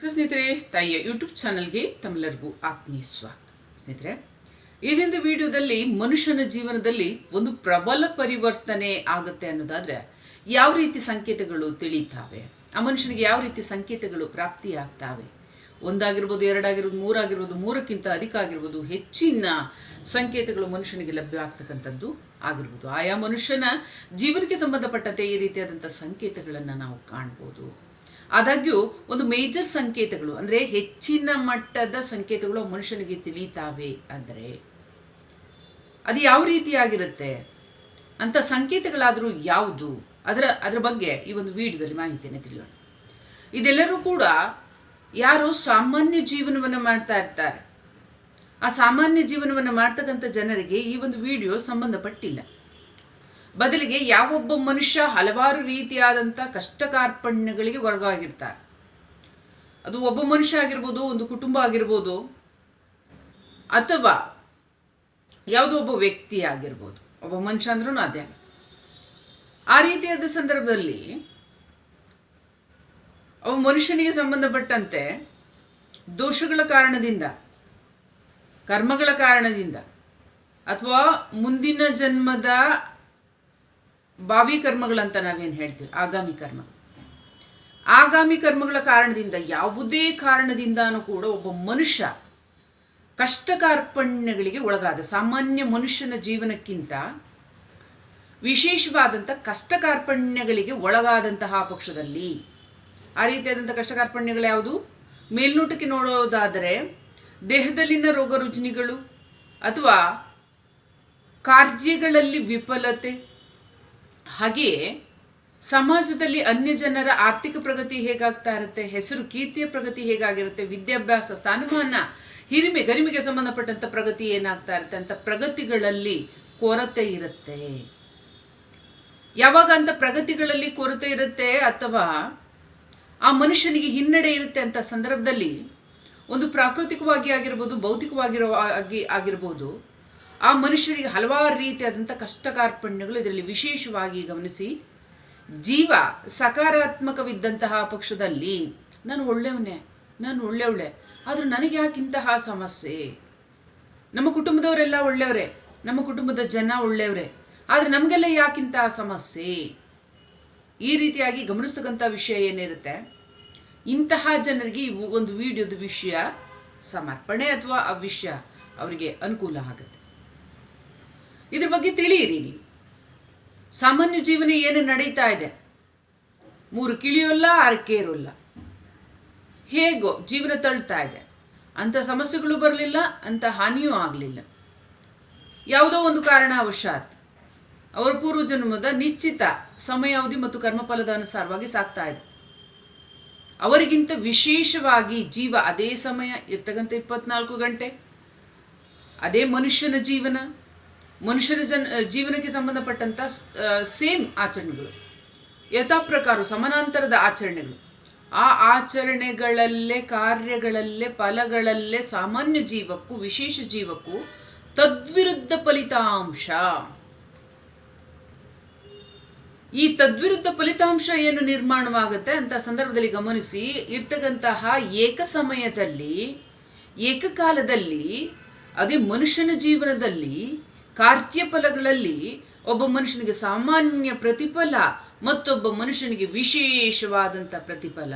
ಸ್ನೇಹಿತರೆ, ತಾಯಿಯ ಯೂಟ್ಯೂಬ್ ಚಾನಲ್ಗೆ ತಮ್ಮೆಲ್ಲರಿಗೂ ಆತ್ಮೀಯ ಸ್ವಾಗತ. ಸ್ನೇಹಿತರೆ ಇದರಿಂದ ವಿಡಿಯೋದಲ್ಲಿ ಮನುಷ್ಯನ ಜೀವನದಲ್ಲಿ ಒಂದು ಪ್ರಬಲ ಪರಿವರ್ತನೆ ಆಗುತ್ತೆ ಅನ್ನೋದಾದ್ರೆ ಯಾವ ರೀತಿ ಸಂಕೇತಗಳು ತಿಳಿತಾವೆ? ಆ ಮನುಷ್ಯನಿಗೆ ಯಾವ ರೀತಿ ಸಂಕೇತಗಳು ಪ್ರಾಪ್ತಿಯಾಗ್ತಾವೆ? ಒಂದಾಗಿರ್ಬೋದು, ಎರಡಾಗಿರ್ಬೋದು, ಮೂರಾಗಿರ್ಬೋದು, ಮೂರಕ್ಕಿಂತ ಅಧಿಕ ಆಗಿರ್ಬೋದು, ಹೆಚ್ಚಿನ ಸಂಕೇತಗಳು ಮನುಷ್ಯನಿಗೆ ಲಭ್ಯ ಆಗ್ತಕ್ಕಂಥದ್ದು ಆಗಿರ್ಬೋದು. ಆಯಾ ಮನುಷ್ಯನ ಜೀವನಕ್ಕೆ ಸಂಬಂಧಪಟ್ಟಂತೆ ಈ ರೀತಿಯಾದಂಥ ಸಂಕೇತಗಳನ್ನು ನಾವು ಕಾಣ್ಬೋದು. ಆದಾಗ್ಯೂ ಒಂದು ಮೇಜರ್ ಸಂಕೇತಗಳು, ಅಂದರೆ ಹೆಚ್ಚಿನ ಮಟ್ಟದ ಸಂಕೇತಗಳು ಮನುಷ್ಯನಿಗೆ ತಿಳಿತಾವೆ ಅಂದರೆ ಅದು ಯಾವ ರೀತಿಯಾಗಿರುತ್ತೆ ಅಂತ ಸಂಕೇತಗಳಾದರೂ ಯಾವುದು? ಅದರ ಅದರ ಬಗ್ಗೆ ಈ ಒಂದು ವಿಡಿಯೋದಲ್ಲಿ ಮಾಹಿತಿಯನ್ನು ತಿಳಿಯೋಣ. ಇದೆಲ್ಲರೂ ಕೂಡ ಯಾರು ಸಾಮಾನ್ಯ ಜೀವನವನ್ನು ಮಾಡ್ತಾ ಇರ್ತಾರೆ. ಆ ಸಾಮಾನ್ಯ ಜೀವನವನ್ನು ಮಾಡ್ತಕ್ಕಂಥ ಜನರಿಗೆ ಈ ಒಂದು ವಿಡಿಯೋ ಸಂಬಂಧಪಟ್ಟಿಲ್ಲ. ಬದಲಿಗೆ ಯಾವೊಬ್ಬ ಮನುಷ್ಯ ಹಲವಾರು ರೀತಿಯಾದಂಥ ಕಷ್ಟ ಕಾರ್ಪಣ್ಯಗಳಿಗೆ ಒಳಗಾಗಿರ್ತಾರೆ ಅದು ಒಬ್ಬ ಮನುಷ್ಯ ಆಗಿರ್ಬೋದು, ಒಂದು ಕುಟುಂಬ ಆಗಿರ್ಬೋದು, ಅಥವಾ ಯಾವುದೋ ಒಬ್ಬ ವ್ಯಕ್ತಿ ಆಗಿರ್ಬೋದು. ಒಬ್ಬ ಮನುಷ್ಯ ಅಂದ್ರೂ ಅದೇ. ಆ ರೀತಿಯಾದ ಸಂದರ್ಭದಲ್ಲಿ ಅವ ಮನುಷ್ಯನಿಗೆ ಸಂಬಂಧಪಟ್ಟಂತೆ ದೋಷಗಳ ಕಾರಣದಿಂದ, ಕರ್ಮಗಳ ಕಾರಣದಿಂದ, ಅಥವಾ ಮುಂದಿನ ಜನ್ಮದ ಭಾವಿ ಕರ್ಮಗಳಂತ ನಾವೇನು ಹೇಳ್ತೀವಿ? ಆಗಾಮಿ ಕರ್ಮ. ಆಗಾಮಿ ಕರ್ಮಗಳ ಕಾರಣದಿಂದ, ಯಾವುದೇ ಕಾರಣದಿಂದನೂ ಕೂಡ ಒಬ್ಬ ಮನುಷ್ಯ ಕಷ್ಟ ಕಾರ್ಪಣ್ಯಗಳಿಗೆ ಒಳಗಾದ, ಸಾಮಾನ್ಯ ಮನುಷ್ಯನ ಜೀವನಕ್ಕಿಂತ ವಿಶೇಷವಾದಂಥ ಕಷ್ಟ ಕಾರ್ಪಣ್ಯಗಳಿಗೆ ಒಳಗಾದಂತಹ ಪಕ್ಷದಲ್ಲಿ, ಆ ರೀತಿಯಾದಂಥ ಕಷ್ಟ ಕಾರ್ಪಣ್ಯಗಳು ಯಾವುದು? ಮೇಲ್ನೋಟಕ್ಕೆ ನೋಡೋದಾದರೆ, ದೇಹದಲ್ಲಿನ ರೋಗ ರುಜಿನಿಗಳು ಅಥವಾ ಕಾರ್ಯಗಳಲ್ಲಿ ವಿಫಲತೆ ಹಾಗೆಯೇ ಸಮಾಜದಲ್ಲಿ ಅನ್ಯ ಜನರ ಆರ್ಥಿಕ ಪ್ರಗತಿ ಹೇಗಾಗ್ತಾ ಇರುತ್ತೆ, ಹೆಸರು ಕೀರ್ತಿಯ ಪ್ರಗತಿ ಹೇಗಾಗಿರುತ್ತೆ, ವಿದ್ಯಾಭ್ಯಾಸ ಸ್ಥಾನಮಾನ, ಹಿರಿಮೆ ಗರಿಮೆಗೆ ಸಂಬಂಧಪಟ್ಟಂಥ ಪ್ರಗತಿ ಏನಾಗ್ತಾ ಇರುತ್ತೆ ಅಂತ ಪ್ರಗತಿಗಳಲ್ಲಿ ಕೊರತೆ ಇರುತ್ತೆ. ಯಾವಾಗ ಅಂತ ಪ್ರಗತಿಗಳಲ್ಲಿ ಕೊರತೆ ಇರುತ್ತೆ ಅಥವಾ ಆ ಮನುಷ್ಯನಿಗೆ ಹಿನ್ನಡೆ ಇರುತ್ತೆ ಅಂತ ಸಂದರ್ಭದಲ್ಲಿ ಒಂದು ಪ್ರಾಕೃತಿಕವಾಗಿ ಆಗಿರ್ಬೋದು ಭೌತಿಕವಾಗಿರೋ ಆಗಿ ಆಗಿರ್ಬೋದು ಆ ಮನುಷ್ಯರಿಗೆ ಹಲವಾರು ರೀತಿಯಾದಂಥ ಕಷ್ಟ ಕಾರ್ಪಣ್ಯಗಳು ಇದರಲ್ಲಿ ವಿಶೇಷವಾಗಿ ಗಮನಿಸಿ. ಜೀವ ಸಕಾರಾತ್ಮಕವಿದ್ದಂತಹ ಪಕ್ಷದಲ್ಲಿ, ನಾನು ಒಳ್ಳೆಯವನೇ, ನಾನು ಒಳ್ಳೆಯವಳೆ, ಆದರೂ ನನಗೆ ಯಾಕಿಂತಹ ಸಮಸ್ಯೆ? ನಮ್ಮ ಕುಟುಂಬದವರೆಲ್ಲ ಒಳ್ಳೆಯವರೇ, ನಮ್ಮ ಕುಟುಂಬದ ಜನ ಒಳ್ಳೆಯವರೇ, ಆದರೆ ನಮಗೆಲ್ಲ ಯಾಕಿಂತಹ ಸಮಸ್ಯೆ? ಈ ರೀತಿಯಾಗಿ ಗಮನಿಸ್ತಕ್ಕಂಥ ವಿಷಯ ಏನಿರುತ್ತೆ? ಇಂತಹ ಜನರಿಗೆ ಒಂದು ವಿಡಿಯೋದ ವಿಷಯ, ಸಮರ್ಪಣೆ ಅಥವಾ ಆ ವಿಷಯ ಅವರಿಗೆ ಅನುಕೂಲ ಆಗುತ್ತೆ. ಇದ್ರ ಬಗ್ಗೆ ತಿಳಿಯಿರಿ ನೀವು. ಸಾಮಾನ್ಯ ಜೀವನ ಏನು ನಡೀತಾ ಇದೆ? ಮೂರು ಕಿಳಿಯೋಲ್ಲ, ಆರು ಕೇರೋಲ್ಲ. ಹೇಗೋ ಜೀವನ ತಳ್ತಾ ಇದೆ. ಅಂಥ ಸಮಸ್ಯೆಗಳು ಬರಲಿಲ್ಲ, ಅಂಥ ಹಾನಿಯೂ ಆಗಲಿಲ್ಲ. ಯಾವುದೋ ಒಂದು ಕಾರಣ ಅವಶಾತ್ ಅವರ ಪೂರ್ವಜನ್ಮದ ನಿಶ್ಚಿತ ಸಮಯಾವಧಿ ಮತ್ತು ಕರ್ಮಫಲದ ಅನುಸಾರವಾಗಿ ಸಾಕ್ತಾ ಇದೆ. ಅವರಿಗಿಂತ ವಿಶೇಷವಾಗಿ ಜೀವ ಅದೇ ಸಮಯ, ಇರ್ತಕ್ಕಂಥ ಇಪ್ಪತ್ನಾಲ್ಕು ಗಂಟೆ. ಅದೇ ಮನುಷ್ಯನ ಜೀವನ. ಮನುಷ್ಯನ ಜನ್ ಜೀವನಕ್ಕೆ ಸಂಬಂಧಪಟ್ಟಂಥ ಸೇಮ್ ಆಚರಣೆಗಳು. ಯಥಾ ಪ್ರಕಾರ ಸಮಾನಾಂತರದ ಆಚರಣೆಗಳು. ಆ ಆಚರಣೆಗಳಲ್ಲೇ, ಕಾರ್ಯಗಳಲ್ಲೇ, ಫಲಗಳಲ್ಲೇ ಸಾಮಾನ್ಯ ಜೀವಕ್ಕೂ, ವಿಶೇಷ ಜೀವಕ್ಕೂ ತದ್ವಿರುದ್ಧ ಫಲಿತಾಂಶ. ಈ ತದ್ವಿರುದ್ಧ ಫಲಿತಾಂಶ ಏನು ನಿರ್ಮಾಣವಾಗುತ್ತೆ ಅಂತ ಸಂದರ್ಭದಲ್ಲಿ ಗಮನಿಸಿ, ಇರ್ತಕ್ಕಂತಹ ಏಕ ಸಮಯದಲ್ಲಿ ಏಕಕಾಲದಲ್ಲಿ, ಅದೇ ಮನುಷ್ಯನ ಜೀವನದಲ್ಲಿ ಕಾರ್ಯಫಲಗಳಲ್ಲಿ ಒಬ್ಬ ಮನುಷ್ಯನಿಗೆ ಸಾಮಾನ್ಯ ಪ್ರತಿಫಲ ಮತ್ತೊಬ್ಬ ಮನುಷ್ಯನಿಗೆ ವಿಶೇಷವಾದಂಥ ಪ್ರತಿಫಲ.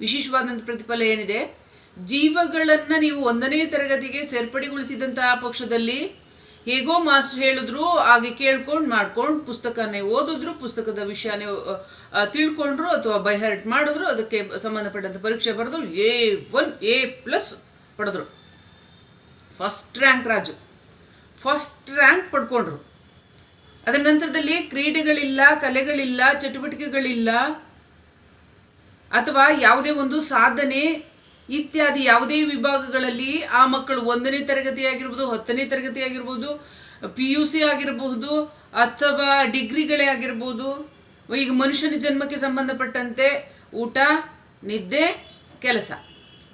ವಿಶೇಷವಾದಂಥ ಪ್ರತಿಫಲ ಏನಿದೆ? ಜೀವಗಳನ್ನು ನೀವು ಒಂದನೇ ತರಗತಿಗೆ ಸೇರ್ಪಡೆಗೊಳಿಸಿದಂತಹ ಪಕ್ಷದಲ್ಲಿ ಹೇಗೋ ಮಾಸ್ಟರ್ ಹೇಳಿದ್ರು, ಹಾಗೆ ಕೇಳ್ಕೊಂಡು ಮಾಡ್ಕೊಂಡು ಪುಸ್ತಕನೇ ಓದಿದ್ರು, ಪುಸ್ತಕದ ವಿಷಯನೇ ತಿಳ್ಕೊಂಡ್ರು ಅಥವಾ ಬೈಹರ್ಟ್ ಮಾಡಿದ್ರು, ಅದಕ್ಕೆ ಸಂಬಂಧಪಟ್ಟಂಥ ಪರೀಕ್ಷೆ ಬರೆದ್ರು, A one, A plus ಪಡೆದ್ರು. First rank Raju. First rank ಪಡ್ಕೊಂಡ್ರು. ಅದರ ನಂತರದಲ್ಲಿ ಕ್ರೀಡೆಗಳಿಲ್ಲ, ಕಲೆಗಳಿಲ್ಲ, ಚಟುವಟಿಕೆಗಳಿಲ್ಲ, ಅಥವಾ ಯಾವುದೇ ಒಂದು ಸಾಧನೆ ಇತ್ಯಾದಿ ಯಾವುದೇ ವಿಭಾಗಗಳಲ್ಲಿ ಆ ಮಕ್ಕಳು ಒಂದನೇ ತರಗತಿಯಾಗಿರ್ಬೋದು, ಹತ್ತನೇ ತರಗತಿ ಆಗಿರ್ಬೋದು ಪಿ ಯು ಸಿ ಆಗಿರಬಹುದು, ಅಥವಾ ಡಿಗ್ರಿಗಳೇ ಆಗಿರ್ಬೋದು, ಈಗ ಮನುಷ್ಯನ ಜನ್ಮಕ್ಕೆ ಸಂಬಂಧಪಟ್ಟಂತೆ ಊಟ, ನಿದ್ದೆ, ಕೆಲಸ.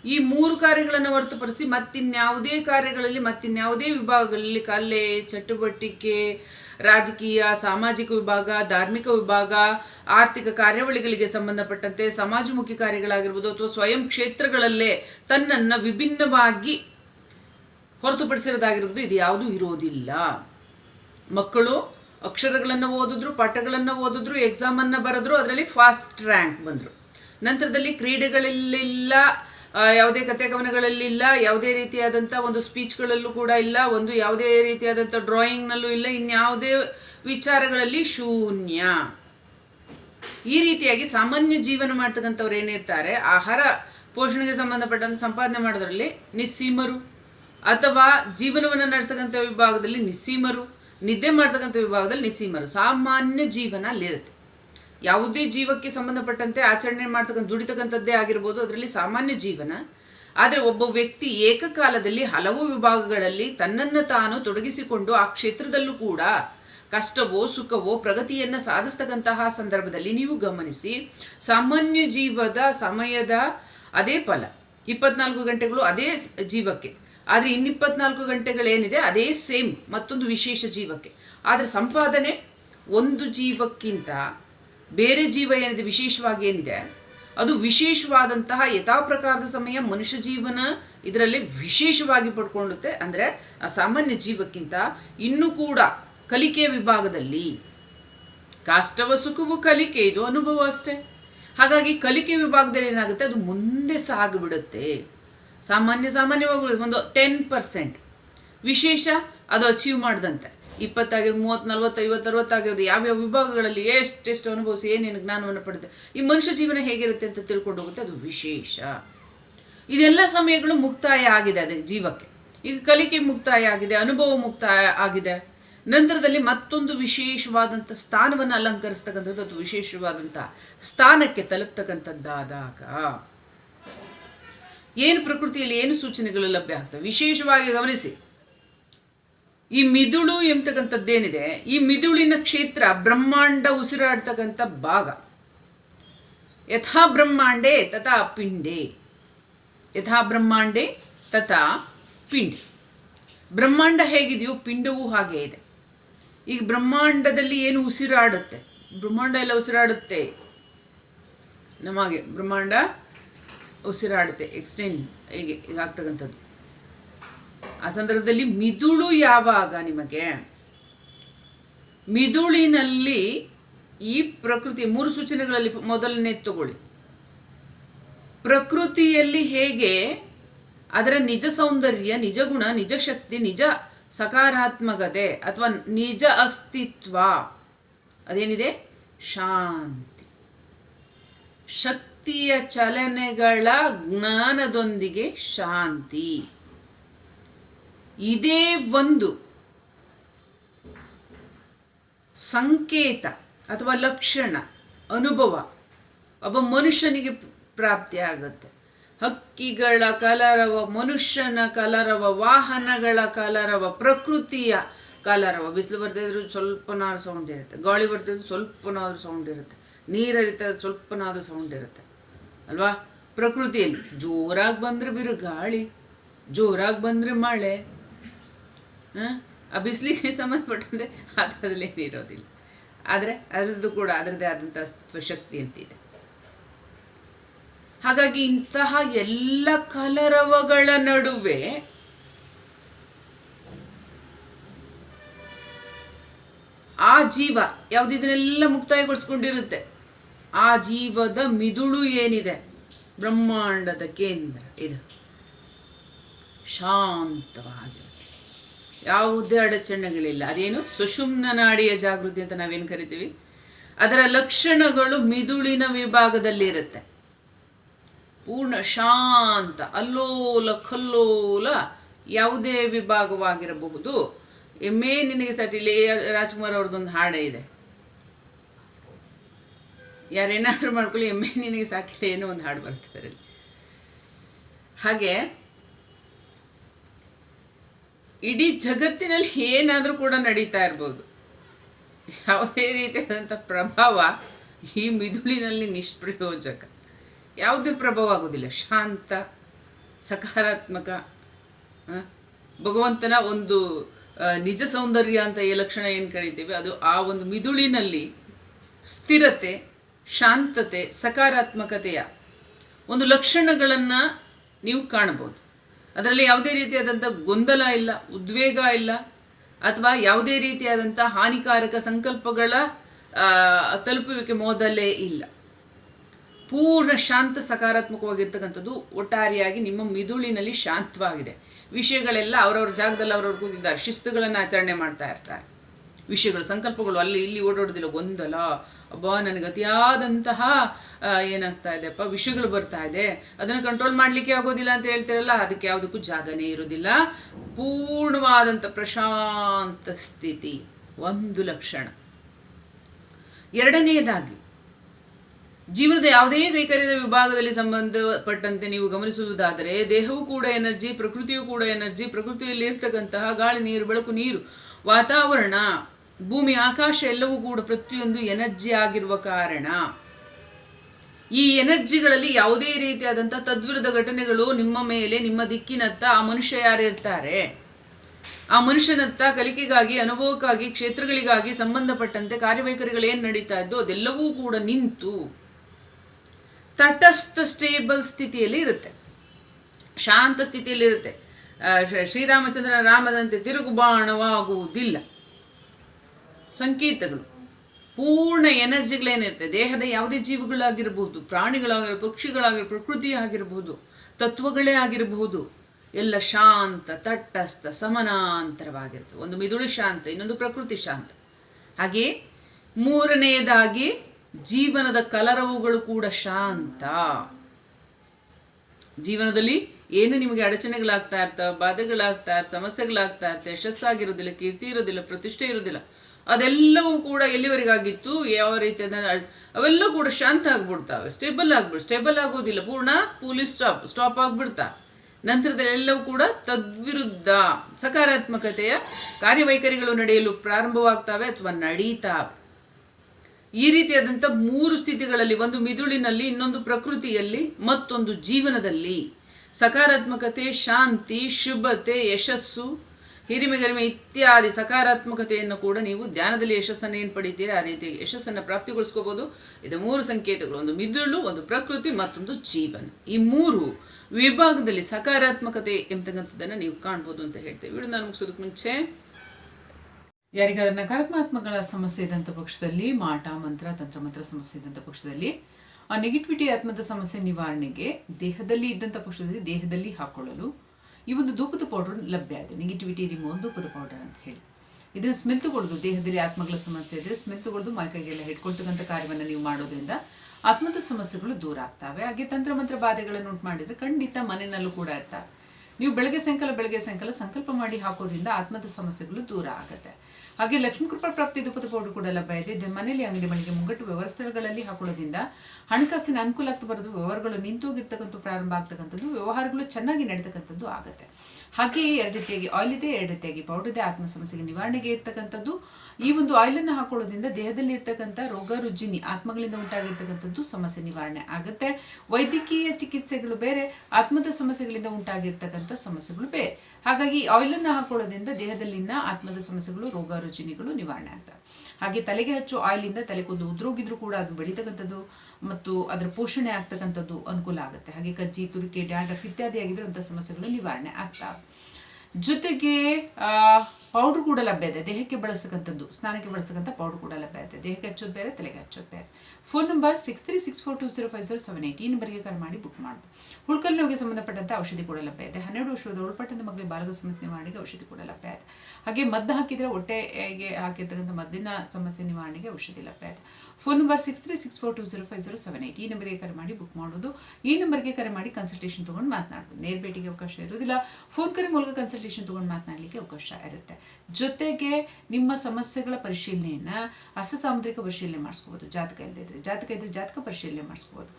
ಈ ಮೂರು ಕಾರ್ಯಗಳನ್ನು ಹೊರತುಪಡಿಸಿ ಮತ್ತಿನ್ಯಾವುದೇ ಕಾರ್ಯಗಳಲ್ಲಿ, ಮತ್ತಿನ್ಯಾವುದೇ ವಿಭಾಗಗಳಲ್ಲಿ ಕಲೆ, ಚಟುವಟಿಕೆ, ರಾಜಕೀಯ, ಸಾಮಾಜಿಕ ವಿಭಾಗ, ಧಾರ್ಮಿಕ ವಿಭಾಗ, ಆರ್ಥಿಕ ಕಾರ್ಯಾವಳಿಗಳಿಗೆ ಸಂಬಂಧಪಟ್ಟಂತೆ ಸಮಾಜಮುಖಿ ಕಾರ್ಯಗಳಾಗಿರ್ಬೋದು ಅಥವಾ ಸ್ವಯಂ ಕ್ಷೇತ್ರಗಳಲ್ಲೇ ತನ್ನನ್ನು ವಿಭಿನ್ನವಾಗಿ ಹೊರತುಪಡಿಸಿರೋದಾಗಿರ್ಬೋದು, ಇದು ಯಾವುದೂ ಇರೋದಿಲ್ಲ. ಮಕ್ಕಳು ಅಕ್ಷರಗಳನ್ನು ಓದಿದ್ರು ಪಾಠಗಳನ್ನು ಓದಿದ್ರು ಎಕ್ಸಾಮನ್ನು ಬರೆದ್ರು, ಅದರಲ್ಲಿ ಫಾಸ್ಟ್ ರ್ಯಾಂಕ್ ಬಂದರು. ನಂತರದಲ್ಲಿ ಕ್ರೀಡೆಗಳಲ್ಲೆಲ್ಲ ಯಾವುದೇ ಕಥೆ ಕವನಗಳಲ್ಲಿಲ್ಲ ಯಾವುದೇ ರೀತಿಯಾದಂಥ ಒಂದು ಸ್ಪೀಚ್ಗಳಲ್ಲೂ ಕೂಡ ಇಲ್ಲ, ಒಂದು ಯಾವುದೇ ರೀತಿಯಾದಂಥ ಡ್ರಾಯಿಂಗ್ನಲ್ಲೂ ಇಲ್ಲ, ಇನ್ಯಾವುದೇ ವಿಚಾರಗಳಲ್ಲಿ ಶೂನ್ಯ. ಈ ರೀತಿಯಾಗಿ ಸಾಮಾನ್ಯ ಜೀವನ ಮಾಡ್ತಕ್ಕಂಥವ್ರು ಏನಿರ್ತಾರೆ ಆಹಾರ ಪೋಷಣೆಗೆ ಸಂಬಂಧಪಟ್ಟಂತ ಸಂಪಾದನೆ ಮಾಡೋದ್ರಲ್ಲಿ ನಿಸ್ಸೀಮರು, ಅಥವಾ ಜೀವನವನ್ನು ನಡೆಸ್ತಕ್ಕಂಥ ವಿಭಾಗದಲ್ಲಿ ನಿಸ್ಸೀಮರು, ನಿದ್ದೆ ಮಾಡ್ತಕ್ಕಂಥ ವಿಭಾಗದಲ್ಲಿ ನಿಸ್ಸೀಮರು, ಸಾಮಾನ್ಯ ಜೀವನ ಅಲ್ಲಿರುತ್ತೆ. ಯಾವುದೇ ಜೀವಕ್ಕೆ ಸಂಬಂಧಪಟ್ಟಂತೆ ಆಚರಣೆ ಮಾಡ್ತಕ್ಕಂಥ, ದುಡಿತಕ್ಕಂಥದ್ದೇ ಆಗಿರ್ಬೋದು, ಅದರಲ್ಲಿ ಸಾಮಾನ್ಯ ಜೀವನ. ಆದರೆ ಒಬ್ಬ ವ್ಯಕ್ತಿ ಏಕಕಾಲದಲ್ಲಿ ಹಲವು ವಿಭಾಗಗಳಲ್ಲಿ ತನ್ನನ್ನು ತಾನು ತೊಡಗಿಸಿಕೊಂಡು ಆ ಕ್ಷೇತ್ರದಲ್ಲೂ ಕೂಡ ಕಷ್ಟವೋ, ಸುಖವೋ, ಪ್ರಗತಿಯನ್ನು ಸಾಧಿಸ್ತಕ್ಕಂತಹ ಸಂದರ್ಭದಲ್ಲಿ ನೀವು ಗಮನಿಸಿ, ಸಾಮಾನ್ಯ ಜೀವದ ಸಮಯದ ಅದೇ ಫಲ. ಇಪ್ಪತ್ನಾಲ್ಕು ಗಂಟೆಗಳು ಅದೇ ಜೀವಕ್ಕೆ. ಆದರೆ ಇನ್ನಿಪ್ಪತ್ನಾಲ್ಕು ಗಂಟೆಗಳೇನಿದೆ, ಅದೇ ಸೇಮ್ ಮತ್ತೊಂದು ವಿಶೇಷ ಜೀವಕ್ಕೆ. ಆದರೆ ಸಂಪಾದನೆ ಒಂದು ಜೀವಕ್ಕಿಂತ ಬೇರೆ ಜೀವ ಏನಿದೆ, ವಿಶೇಷವಾಗಿ ಏನಿದೆ, ಅದು ವಿಶೇಷವಾದಂತಹ ಯಥಾ ಪ್ರಕಾರದ ಸಮಯ ಮನುಷ್ಯ ಜೀವನ ಇದರಲ್ಲಿ ವಿಶೇಷವಾಗಿ ಪಡ್ಕೊಳ್ಳುತ್ತೆ. ಅಂದರೆ ಆ ಸಾಮಾನ್ಯ ಜೀವಕ್ಕಿಂತ ಇನ್ನೂ ಕೂಡ ಕಲಿಕೆ ವಿಭಾಗದಲ್ಲಿ ಕಾಷ್ಟವ ಸುಖವು ಕಲಿಕೆ, ಇದು ಅನುಭವ ಅಷ್ಟೇ. ಹಾಗಾಗಿ ಕಲಿಕೆ ವಿಭಾಗದಲ್ಲಿ ಏನಾಗುತ್ತೆ, ಅದು ಮುಂದೆ ಸಾಗಿಬಿಡುತ್ತೆ. ಸಾಮಾನ್ಯ ಸಾಮಾನ್ಯವಾಗಿ ಒಂದು ಟೆನ್ ಪರ್ಸೆಂಟ್ ವಿಶೇಷ ಅದು ಅಚೀವ್ ಮಾಡಿದಂತೆ. ಇಪ್ಪತ್ತಾಗಿರೋ ಮೂವತ್ತು ನಲ್ವತ್ತು ಐವತ್ತು ಅರವತ್ತಾಗಿರೋದು, ಯಾವ್ಯಾವ ವಿಭಾಗಗಳಲ್ಲಿ ಎಷ್ಟೆಷ್ಟು ಅನುಭವಿಸಿ ಏನೇನು ಜ್ಞಾನವನ್ನು ಪಡೆದ, ಈ ಮನುಷ್ಯ ಜೀವನ ಹೇಗಿರುತ್ತೆ ಅಂತ ತಿಳ್ಕೊಂಡು ಹೋಗುತ್ತೆ ಅದು ವಿಶೇಷ. ಇದೆಲ್ಲ ಸಮಯಗಳು ಮುಕ್ತಾಯ ಆಗಿದೆ ಅದಕ್ಕೆ ಜೀವಕ್ಕೆ. ಈಗ ಕಲಿಕೆ ಮುಕ್ತಾಯ ಆಗಿದೆ, ಅನುಭವ ಮುಕ್ತಾಯ ಆಗಿದೆ. ನಂತರದಲ್ಲಿ ಮತ್ತೊಂದು ವಿಶೇಷವಾದಂಥ ಸ್ಥಾನವನ್ನು ಅಲಂಕರಿಸ್ತಕ್ಕಂಥದ್ದು, ಅದು ವಿಶೇಷವಾದಂಥ ಸ್ಥಾನಕ್ಕೆ ತಲುಪ್ತಕ್ಕಂಥದ್ದಾದಾಗ ಏನು ಪ್ರಕೃತಿಯಲ್ಲಿ ಏನು ಸೂಚನೆಗಳು ಲಭ್ಯ ಆಗ್ತವೆ? ವಿಶೇಷವಾಗಿ ಗಮನಿಸಿ ಈ ಮಿದುಳು ಎಂಬತಕ್ಕಂಥದ್ದೇನಿದೆ, ಈ ಮಿದುಳಿನ ಕ್ಷೇತ್ರ ಬ್ರಹ್ಮಾಂಡ ಉಸಿರಾಡ್ತಕ್ಕಂಥ ಭಾಗ. ಯಥಾ ಬ್ರಹ್ಮಾಂಡೇ ತಥಾ ಪಿಂಡೇ. ಯಥಾ ಬ್ರಹ್ಮಾಂಡೇ ತಥಾ ಪಿಂಡ. ಬ್ರಹ್ಮಾಂಡ ಹೇಗಿದೆಯೋ ಪಿಂಡವೂ ಹಾಗೆ ಇದೆ. ಈಗ ಬ್ರಹ್ಮಾಂಡದಲ್ಲಿ ಏನು ಉಸಿರಾಡುತ್ತೆ? ಬ್ರಹ್ಮಾಂಡ ಎಲ್ಲ ಉಸಿರಾಡುತ್ತೆ? ನಮಗೆ ಬ್ರಹ್ಮಾಂಡ ಉಸಿರಾಡುತ್ತೆ. ಎಕ್ಸ್ಟೆಂಡ್ ಹೀಗೆ, ಹೀಗಾಗ್ತಕ್ಕಂಥದ್ದು? ಆ ಸಂದರ್ಭದಲ್ಲಿ ಮಿದುಳು ಯಾವಾಗ ನಿಮಗೆ? ಮಿದುಳಿನಲ್ಲಿ ಈ ಪ್ರಕೃತಿ, ಮೂರು ಸೂಚನೆಗಳಲ್ಲಿ ಮೊದಲನೇ ತಗೊಳ್ಳಿ. ಪ್ರಕೃತಿಯಲ್ಲಿ ಹೇಗೆ? ಅದರ ನಿಜ ಸೌಂದರ್ಯ, ನಿಜ ಗುಣ, ನಿಜ ಶಕ್ತಿ, ನಿಜ ಸಕಾರಾತ್ಮಕತೆ ಅಥವಾ ನಿಜ ಅಸ್ತಿತ್ವ. ಅದೇನಿದೆ? ಶಾಂತಿ. ಶಕ್ತಿಯ ಚಲನೆಗಳ ಜ್ಞಾನದೊಂದಿಗೆ ಶಾಂತಿ. ಇದೇ ಒಂದು ಸಂಕೇತ ಅಥವಾ ಲಕ್ಷಣ, ಅನುಭವ. ಒಬ್ಬ ಮನುಷ್ಯನಿಗೆ ಪ್ರಾಪ್ತಿ ಆಗುತ್ತೆ. ಹಕ್ಕಿಗಳ ಕಲರವ, ಮನುಷ್ಯನ ಕಲರವ, ವಾಹನಗಳ ಕಲರವ, ಪ್ರಕೃತಿಯ ಕಲರವ. ಬಿಸಿಲು ಬರ್ತಾಯಿದ್ರು ಸ್ವಲ್ಪನಾದ್ರು ಸೌಂಡ್ ಇರುತ್ತೆ. ಗಾಳಿ ಬರ್ತಿದ್ರು ಸ್ವಲ್ಪನಾದ್ರೂ ಸೌಂಡ್ ಇರುತ್ತೆ. ನೀರು ಹರಿತಾ ಸ್ವಲ್ಪನಾದ್ರೂ ಸೌಂಡ್ ಇರುತ್ತೆ. ಅಲ್ವಾ? ಪ್ರಕೃತಿಯಲ್ಲಿ ಜೋರಾಗಿ ಬಂದರೆ ಬಿರು ಗಾಳಿ, ಜೋರಾಗಿ ಬಂದರೆ ಮಳೆ ಆ? ಬಿಸಿಲಿಗೆ ಸಂಬಂಧಪಟ್ಟಂತೆ ಆ ಥರದಲ್ಲಿ ಏನು ಇರೋದಿಲ್ಲ ಆದರೆ ಅದರದ್ದು ಕೂಡ ಅದರದ್ದೇ ಆದಂಥ ಶಕ್ತಿ ಅಂತಿದೆ. ಹಾಗಾಗಿ ಇಂತಹ ಎಲ್ಲ ಕಲರವಗಳ ನಡುವೆ ಆ ಜೀವ, ಯಾವುದು ಇದನ್ನೆಲ್ಲ ಮುಕ್ತಾಯಗೊಳಿಸ್ಕೊಂಡಿರುತ್ತೆ? ಆ ಜೀವದ ಮಿದುಳು ಏನಿದೆ? ಬ್ರಹ್ಮಾಂಡದ ಕೇಂದ್ರ ಇದು. ಶಾಂತವಾಗಿರುತ್ತೆ. ಯಾವುದೇ ಅಡಚಣೆಗಳಿಲ್ಲ. ಅದೇನು? ಸುಷುಮ್ನ ನಾಡಿಯ ಜಾಗೃತಿ ಅಂತ ನಾವೇನು ಕರಿತೀವಿ? ಅದರ ಲಕ್ಷಣಗಳು ಮಿದುಳಿನ ವಿಭಾಗದಲ್ಲಿ ಇರುತ್ತೆ. ಪೂರ್ಣ ಶಾಂತ, ಅಲ್ಲೋಲ ಕಲ್ಲೋಲ ಯಾವುದೇ ವಿಭಾಗವಾಗಿರಬಹುದು. ಎಮ್ಮೆ ನಿನಗೆ ಸಟಿಲಿ ರಾಜ್ಕುಮಾರ್ ಅವ್ರದ್ದೊಂದು ಹಾಡೇ ಇದೆ. ಯಾರೇನಾದರೂ ಮಾಡ್ಕೊಳ್ಳಿ, ಎಮ್ಮೆ ನಿನಗೆ ಸಾಟಿಲ್ಲ ಏನೋ ಒಂದು ಹಾಡು ಬರ್ತಿದ್ದಾರೆ ಹಾಗೆ ಇಡೀ ಜಗತ್ತಿನಲ್ಲಿ ಏನಾದರೂ ಕೂಡ ನಡೀತಾ ಇರ್ಬೋದು. ಯಾವುದೇ ರೀತಿಯಾದಂಥ ಪ್ರಭಾವ ಈ ಮಿದುಳಿನಲ್ಲಿ ನಿಷ್ಪ್ರಯೋಜಕ. ಯಾವುದೇ ಪ್ರಭಾವ ಆಗೋದಿಲ್ಲ ಶಾಂತ, ಸಕಾರಾತ್ಮಕ ಭಗವಂತನ ಒಂದು ನಿಜ ಸೌಂದರ್ಯ ಅಂತ ಈ ಲಕ್ಷಣ ಏನು ಕರಿತೀವಿ? ಅದು ಆ ಒಂದು ಮಿದುಳಿನಲ್ಲಿ ಸ್ಥಿರತೆ, ಶಾಂತತೆ, ಸಕಾರಾತ್ಮಕತೆಯ ಒಂದು ಲಕ್ಷಣಗಳನ್ನು ನೀವು ಕಾಣಬಹುದು. ಅದರಲ್ಲಿ ಯಾವುದೇ ರೀತಿಯಾದಂಥ ಗೊಂದಲ ಇಲ್ಲ, ಉದ್ವೇಗ ಇಲ್ಲ, ಅಥವಾ ಯಾವುದೇ ರೀತಿಯಾದಂಥ ಹಾನಿಕಾರಕ ಸಂಕಲ್ಪಗಳ ತಲುಪುವಿಕೆ ಮೊದಲೇ ಇಲ್ಲ. ಪೂರ್ಣ ಶಾಂತ ಸಕಾರಾತ್ಮಕವಾಗಿರ್ತಕ್ಕಂಥದ್ದು ಒಟ್ಟಾರೆಯಾಗಿ ನಿಮ್ಮ ಮಿದುಳಿನಲ್ಲಿ ಶಾಂತವಾಗಿದೆ. ವಿಷಯಗಳೆಲ್ಲ ಅವರವ್ರ ಜಾಗದಲ್ಲಿ ಅವ್ರವ್ರು ಕೂತಿದ್ದಾರೆ, ಶಿಸ್ತುಗಳನ್ನು ಆಚರಣೆ ಮಾಡ್ತಾ ಇರ್ತಾರೆ. ವಿಷಯಗಳು, ಸಂಕಲ್ಪಗಳು ಅಲ್ಲಿ ಇಲ್ಲಿ ಓಡಾಡೋದಿಲ್ಲ, ಗೊಂದಲ ಅಬ್ಬಾ, ನನಗೆ ಅತಿಯಾದಂತಹ ಏನಾಗ್ತಾ ಇದೆಪ್ಪ ವಿಷಯಗಳು ಬರ್ತಾ ಇದೆ. ಅದನ್ನು ಕಂಟ್ರೋಲ್ ಮಾಡಲಿಕ್ಕೆ ಆಗೋದಿಲ್ಲ ಅಂತ ಹೇಳ್ತಿರಲ್ಲ, ಅದಕ್ಕೆ ಯಾವುದಕ್ಕೂ ಜಾಗನೇ ಇರೋದಿಲ್ಲ. ಪೂರ್ಣವಾದಂಥ ಪ್ರಶಾಂತ ಸ್ಥಿತಿ, ಒಂದು ಲಕ್ಷಣ. ಎರಡನೆಯದಾಗಿ ಜೀವನದ ಯಾವುದೇ ಕೈಕರ್ಯದ ವಿಭಾಗದಲ್ಲಿ ಸಂಬಂಧಪಟ್ಟಂತೆ ನೀವು ಗಮನಿಸುವುದಾದರೆ, ದೇಹವೂ ಕೂಡ ಎನರ್ಜಿ, ಪ್ರಕೃತಿಯೂ ಕೂಡ ಎನರ್ಜಿ ಪ್ರಕೃತಿಯಲ್ಲಿ ಇರ್ತಕ್ಕಂತಹ ಗಾಳಿ, ನೀರು, ಬೆಳಕು, ನೀರು, ವಾತಾವರಣ ಭೂಮಿ ಆಕಾಶ ಎಲ್ಲವೂ ಕೂಡ ಪ್ರತಿಯೊಂದು ಎನರ್ಜಿ ಆಗಿರುವ ಕಾರಣ. ಈ ಎನರ್ಜಿಗಳಲ್ಲಿ ಯಾವುದೇ ರೀತಿಯಾದಂಥ ತದ್ವಿರುದ್ಧ ಘಟನೆಗಳು ನಿಮ್ಮ ಮೇಲೆ ನಿಮ್ಮ ದಿಕ್ಕಿನತ್ತ ಆ ಮನುಷ್ಯ ಯಾರಿರ್ತಾರೆ ಆ ಮನುಷ್ಯನತ್ತ ಕಲಿಕೆಗಾಗಿ ಅನುಭವಕ್ಕಾಗಿ ಕ್ಷೇತ್ರಗಳಿಗಾಗಿ ಸಂಬಂಧಪಟ್ಟಂತೆ ಕಾರ್ಯವೈಖರಿಗಳೇನು ನಡೀತಾ ಇದ್ದೋ ಅದೆಲ್ಲವೂ ಕೂಡ ನಿಂತು ತಟಸ್ಥ ಸ್ಟೇಬಲ್ ಸ್ಥಿತಿಯಲ್ಲಿ ಇರುತ್ತೆ. ಶಾಂತ ಸ್ಥಿತಿಯಲ್ಲಿ ಇರುತ್ತೆ ಆ, ಶ್ರೀರಾಮಚಂದ್ರನ ರಾಮದಂತೆ ತಿರುಗುಬಾಣವಾಗುವುದಿಲ್ಲ. ಸಂಕೇತಗಳು. ಪೂರ್ಣ ಎನರ್ಜಿಗಳೇನಿರುತ್ತೆ? ದೇಹದ ಯಾವುದೇ ಜೀವಗಳಾಗಿರಬಹುದು ಪ್ರಾಣಿಗಳಾಗಿರ ಪಕ್ಷಿಗಳಾಗಿರ ಪ್ರಕೃತಿ ಆಗಿರಬಹುದು, ತತ್ವಗಳೇ ಆಗಿರಬಹುದು, ಎಲ್ಲ ಶಾಂತ ತಟ್ಟಸ್ಥ ಸಮನಾಂತರವಾಗಿರ್ತವೆ ಒಂದು ಮಿದುಳು ಶಾಂತ, ಇನ್ನೊಂದು ಪ್ರಕೃತಿ ಶಾಂತ. ಹಾಗೆ ಮೂರನೆಯದಾಗಿ ಜೀವನದ ಕಲರವುಗಳು ಕೂಡ ಶಾಂತ. ಜೀವನದಲ್ಲಿ ಏನು ನಿಮಗೆ ಅಡಚಣೆಗಳಾಗ್ತಾ ಇರ್ತವೆ, ಬಾಧೆಗಳಾಗ್ತಾ ಇರ್ತವೆ, ಸಮಸ್ಯೆಗಳಾಗ್ತಾ ಇರ್ತವೆ ಯಶಸ್ಸಾಗಿರೋದಿಲ್ಲ ಕೀರ್ತಿ ಇರೋದಿಲ್ಲ ಪ್ರತಿಷ್ಠೆ ಇರೋದಿಲ್ಲ ಅದೆಲ್ಲವೂ ಕೂಡ ಎಲ್ಲಿವರೆಗಾಗಿತ್ತು? ಯಾವ ರೀತಿಯಾದ ಅವೆಲ್ಲ ಕೂಡ ಶಾಂತ ಆಗ್ಬಿಡ್ತಾವೆ, ಸ್ಟೇಬಲ್ ಆಗ್ಬಿಡ್, ಸ್ಟೇಬಲ್ ಆಗೋದಿಲ್ಲ, ಪೂರ್ಣ ಪೊಲೀಸ್ ಸ್ಟಾಪ್ ಸ್ಟಾಪ್ ಆಗ್ಬಿಡ್ತಾ. ನಂತರದಲ್ಲಿ ಎಲ್ಲವೂ ಕೂಡ ತದ್ವಿರುದ್ಧ, ಸಕಾರಾತ್ಮಕತೆಯ ಕಾರ್ಯವೈಖರಿಗಳು ನಡೆಯಲು ಪ್ರಾರಂಭವಾಗ್ತವೆ ಅಥವಾ ನಡೀತಾವೆ ಈ ರೀತಿಯಾದಂಥ ಮೂರು ಸ್ಥಿತಿಗಳಲ್ಲಿ, ಒಂದು ಮಿದುಳಿನಲ್ಲಿ, ಇನ್ನೊಂದು ಪ್ರಕೃತಿಯಲ್ಲಿ, ಮತ್ತೊಂದು ಜೀವನದಲ್ಲಿ. ಸಕಾರಾತ್ಮಕತೆ, ಶಾಂತಿ, ಶುಭತೆ, ಯಶಸ್ಸು ಹಿರಿಮೆ ಗರಿಮೆ ಇತ್ಯಾದಿ ಸಕಾರಾತ್ಮಕತೆಯನ್ನು ಕೂಡ ನೀವು ಧ್ಯಾನದಲ್ಲಿ ಯಶಸ್ಸನ್ನು ಏನು ಪಡಿತೀರಾ? ಆ ರೀತಿ ಯಶಸ್ಸನ್ನು ಪ್ರಾಪ್ತಿಗೊಳಿಸ್ಕೋಬೋದು. ಇದು ಮೂರು ಸಂಕೇತಗಳು, ಒಂದು ಮಿದುಳು, ಒಂದು ಪ್ರಕೃತಿ, ಮತ್ತೊಂದು ಜೀವನ. ಈ ಮೂರು ವಿಭಾಗದಲ್ಲಿ ಸಕಾರಾತ್ಮಕತೆ ಎಂಬತಕ್ಕಂಥದ್ದನ್ನು ನೀವು ಕಾಣ್ಬೋದು ಅಂತ ಹೇಳ್ತೇವೆ. ವಿಡಿಯೋ ನಾನು ಮುಗಿಸೋದಕ್ಕೆ ಮುಂಚೆ, ಯಾರಿಗಾದ್ರೂ ನಕಾರಾತ್ಮಕಗಳ ಸಮಸ್ಯೆ ಇದ್ದಂಥ ಪಕ್ಷದಲ್ಲಿ, ಮಾಟ, ಮಂತ್ರ, ತಂತ್ರ, ಮಂತ್ರ ಸಮಸ್ಯೆ ಇದ್ದಂಥ ಪಕ್ಷದಲ್ಲಿ ಆ ನೆಗೆಟಿವಿಟಿ ಆತ್ಮದ ಸಮಸ್ಯೆ ನಿವಾರಣೆಗೆ ದೇಹದಲ್ಲಿ ಇದ್ದಂಥ ಪಕ್ಷದಲ್ಲಿ ದೇಹದಲ್ಲಿ ಹಾಕೊಳ್ಳಲು ಈ ಒಂದು ಧೂಪದ ಪೌಡರ್ ಲಭ್ಯ ಇದೆ. ನೆಗೆಟಿವಿಟಿ ರಿಮೂವ್ ಧೂಪದ ಪೌಡರ್ ಅಂತ ಹೇಳಿ. ಇದನ್ನು ಸ್ಮೆಲ್ ತಗೊಳ್ಳೋದು, ದೇಹದಲ್ಲಿ ಆತ್ಮಗಳ ಸಮಸ್ಯೆ ಇದೆ ಸ್ಮೆಲ್ ತಗೊಳ್ಳೋದು ಮೈಕೈಗೆಲ್ಲ ಹಿಡ್ಕೊಳ್ತಕ್ಕಂಥ ಕಾರ್ಯವನ್ನು ನೀವು ಮಾಡೋದ್ರಿಂದ ಆತ್ಮದ ಸಮಸ್ಯೆಗಳು ದೂರ ಆಗ್ತವೆ. ಹಾಗೆ ತಂತ್ರಮಂತ್ರ ಬಾಧೆಗಳನ್ನು ಉಂಟು ಮಾಡಿದರೆ ಖಂಡಿತ ಮನೆಯಲ್ಲೂ ಕೂಡ ಇರ್ತವೆ. ನೀವು ಬೆಳಗ್ಗೆ ಸಾಯಂಕಾಲ ಬೆಳಗ್ಗೆ ಸಾಯಂಕಾಲ ಸಂಕಲ್ಪ ಮಾಡಿ ಹಾಕೋದ್ರಿಂದ ಆತ್ಮದ ಸಮಸ್ಯೆಗಳು ದೂರ ಆಗುತ್ತೆ. ಹಾಗೆ ಲಕ್ಷ್ಮೀ ಕೃಪಾ ಪ್ರಾಪ್ತಿ ಧೂಪದ ಪೌಡರ್ ಕೂಡ ಲಭ್ಯ ಇದೆ. ಮನೆಯಲ್ಲಿ ಅಂಗಡಿ ಮಳಿಗೆ ಮುಂಗಟ್ಟು ವ್ಯವಸ್ಥೆಗಳಲ್ಲಿ ಹಾಕೊಳ್ಳೋದ್ರಿಂದ ಹಣಕಾಸಿನ ಅನುಕೂಲ ಆಗ್ತಾ ಬರೋದು, ವ್ಯವಹಾರಗಳು ನಿಂತೋಗಿರ್ತಕ್ಕಂಥ ಪ್ರಾರಂಭ ಆಗ್ತಕ್ಕಂಥದ್ದು, ವ್ಯವಹಾರಗಳು ಚೆನ್ನಾಗಿ ನಡೀತಕ್ಕಂಥದ್ದು ಆಗುತ್ತೆ. ಹಾಗೆಯೇ ಎರಡು ರೀತಿಯಾಗಿ ಆಯಿಲ್ ಇದೆ, ಎರಡು ರೀತಿಯಾಗಿ ಪೌಡರ್ ಇದೆ. ಆತ್ಮ ಸಮಸ್ಯೆಗೆ ನಿವಾರಣೆಗೆ ಇರ್ತಕ್ಕಂಥದ್ದು. ಈ ಒಂದು ಆಯಿಲನ್ನು ಹಾಕೊಳ್ಳೋದ್ರಿಂದ ದೇಹದಲ್ಲಿ ಇರ್ತಕ್ಕಂಥ ರೋಗ, ರುಜಿನಿ, ಆತ್ಮಗಳಿಂದ ಉಂಟಾಗಿರ್ತಕ್ಕಂಥದ್ದು ಸಮಸ್ಯೆ ನಿವಾರಣೆ ಆಗುತ್ತೆ. ವೈದ್ಯಕೀಯ ಚಿಕಿತ್ಸೆಗಳು ಬೇರೆ, ಆತ್ಮದ ಸಮಸ್ಯೆಗಳಿಂದ ಉಂಟಾಗಿರ್ತಕ್ಕಂಥ ಸಮಸ್ಯೆಗಳು ಬೇರೆ. ಹಾಗಾಗಿ ಆಯಿಲನ್ನು ಹಾಕೊಳ್ಳೋದ್ರಿಂದ ದೇಹದಲ್ಲಿನ ಆತ್ಮದ ಸಮಸ್ಯೆಗಳು, ರೋಗ, ರುಜಿನಿಗಳು ನಿವಾರಣೆ ಆಗ್ತವೆ. ಹಾಗೆ ತಲೆಗೆ ಹಚ್ಚೋ ಆಯಿಲಿಂದ ತಲೆ ಕೂದಲು ಉದ್ರೋಗಿದ್ರು ಕೂಡ ಅದು ಬೆಳೀತಕ್ಕಂಥದ್ದು ಮತ್ತು ಅದರ ಪೋಷಣೆ ಆಗ್ತಕ್ಕಂಥದ್ದು ಅನುಕೂಲ ಆಗುತ್ತೆ. ಹಾಗೆ ಕಜ್ಜಿ, ತುರಿಕೆ, ಡ್ಯಾಂಡ್ರಫ್ ಇತ್ಯಾದಿ ಆಗಿರುವಂಥ ಸಮಸ್ಯೆಗಳು ನಿವಾರಣೆ ಆಗ್ತವೆ. ಜೊತೆಗೆ ಪೌಡ್ರ್ ಕೂಡ ಲಭ್ಯ ಇದೆ. ದೇಹಕ್ಕೆ ಬಳಸ್ತಕ್ಕಂಥದ್ದು ಸ್ನಾನಕ್ಕೆ ಬಳಸ್ತಕ್ಕಂಥ ಪೌಡ್ರ್ ಕೂಡ ಲಭ್ಯ ಇದೆ. ದೇಹಕ್ಕೆ ಹಚ್ಚೋದು ಬೇರೆ, ತಲೆಗೆ ಹಚ್ಚೋದು ಬೇರೆ. Phone number six three six four two zero five zero seven eight ಈ ನಂಬರ್ಗೆ ಕರೆ ಮಾಡಿ ಬುಕ್ ಮಾಡಿದೆ. ಹುಳ್ಕಲ್ ನೋವಿಗೆ ಸಂಬಂಧಪಟ್ಟಂಥ ಔಷಧಿ ಕೂಡ ಲಭ್ಯ ಇದೆ. ಹನ್ನೆರಡು ವರ್ಷದ ಒಳಪಟ್ಟಂತ ಮಕ್ಕಳಿಗೆ ಬಾಲಕ ಸಮಸ್ಯೆ ನಿವಾರಣೆಗೆ ಔಷಧಿ ಕೂಡ ಲಭ್ಯ ಇದೆ. ಹಾಗೆ ಮದ್ದು ಹಾಕಿದರೆ ಹೊಟ್ಟೆಗೆ ಹಾಕಿರ್ತಕ್ಕಂಥ ಮದ್ದಿನ ಸಮಸ್ಯೆ ನಿವಾರಣೆಗೆ ಔಷಧಿ ಲಭ್ಯ ಇದೆ. Phone number six three six four two zero five zero seven eight ಈ ನಂಬರ್ಗೆ ಕರೆ ಮಾಡಿ ಬುಕ್ ಮಾಡೋದು. ಈ ನಂಬರ್ಗೆ ಕರೆ ಮಾಡಿ ಕನ್ಸಲ್ಟೇಷನ್ ತೊಗೊಂಡು ಮಾತನಾಡ್ಬೋದು. ನೇರ ಭೇಟಿಗೆ ಅವಕಾಶ ಇರೋದಿಲ್ಲ ಫೋನ್ ಕರೆ ಮೂಲಕ ಕನ್ಸಲ್ಟೇಷನ್ ತೊಗೊಂಡು ಮಾತನಾಡಲಿಕ್ಕೆ ಅವಕಾಶ ಇರುತ್ತೆ. ಜೊತೆಗೆ ನಿಮ್ಮ ಸಮಸ್ಯೆಗಳ ಪರಿಶೀಲನೆಯನ್ನು ಹಸ್ತ ಸಾಮುದ್ರಿಕ ಪರಿಶೀಲನೆ ಮಾಡಿಸ್ಕೋಬೋದು. ಜಾತಕ ಇಲ್ಲದೆ ಇದ್ರೆ. ಜಾತಕ ಇದ್ರೆ ಜಾತಕ ಪರಿಶೀಲನೆ ಮಾಡಿಸ್ಕೋಬೋದು.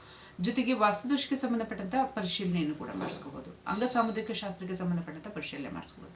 ಜೊತೆಗೆ ವಾಸ್ತುದೋಷಕ್ಕೆ ಸಂಬಂಧಪಟ್ಟಂಥ ಪರಿಶೀಲನೆಯನ್ನು ಕೂಡ ಮಾಡಿಸ್ಕೋಬೋದು. ಅಂಗ ಸಾಮುದ್ರಿಕ ಶಾಸ್ತ್ರಕ್ಕೆ ಸಂಬಂಧಪಟ್ಟಂಥ ಪರಿಶೀಲನೆ ಮಾಡಿಸ್ಕೋಬೋದು.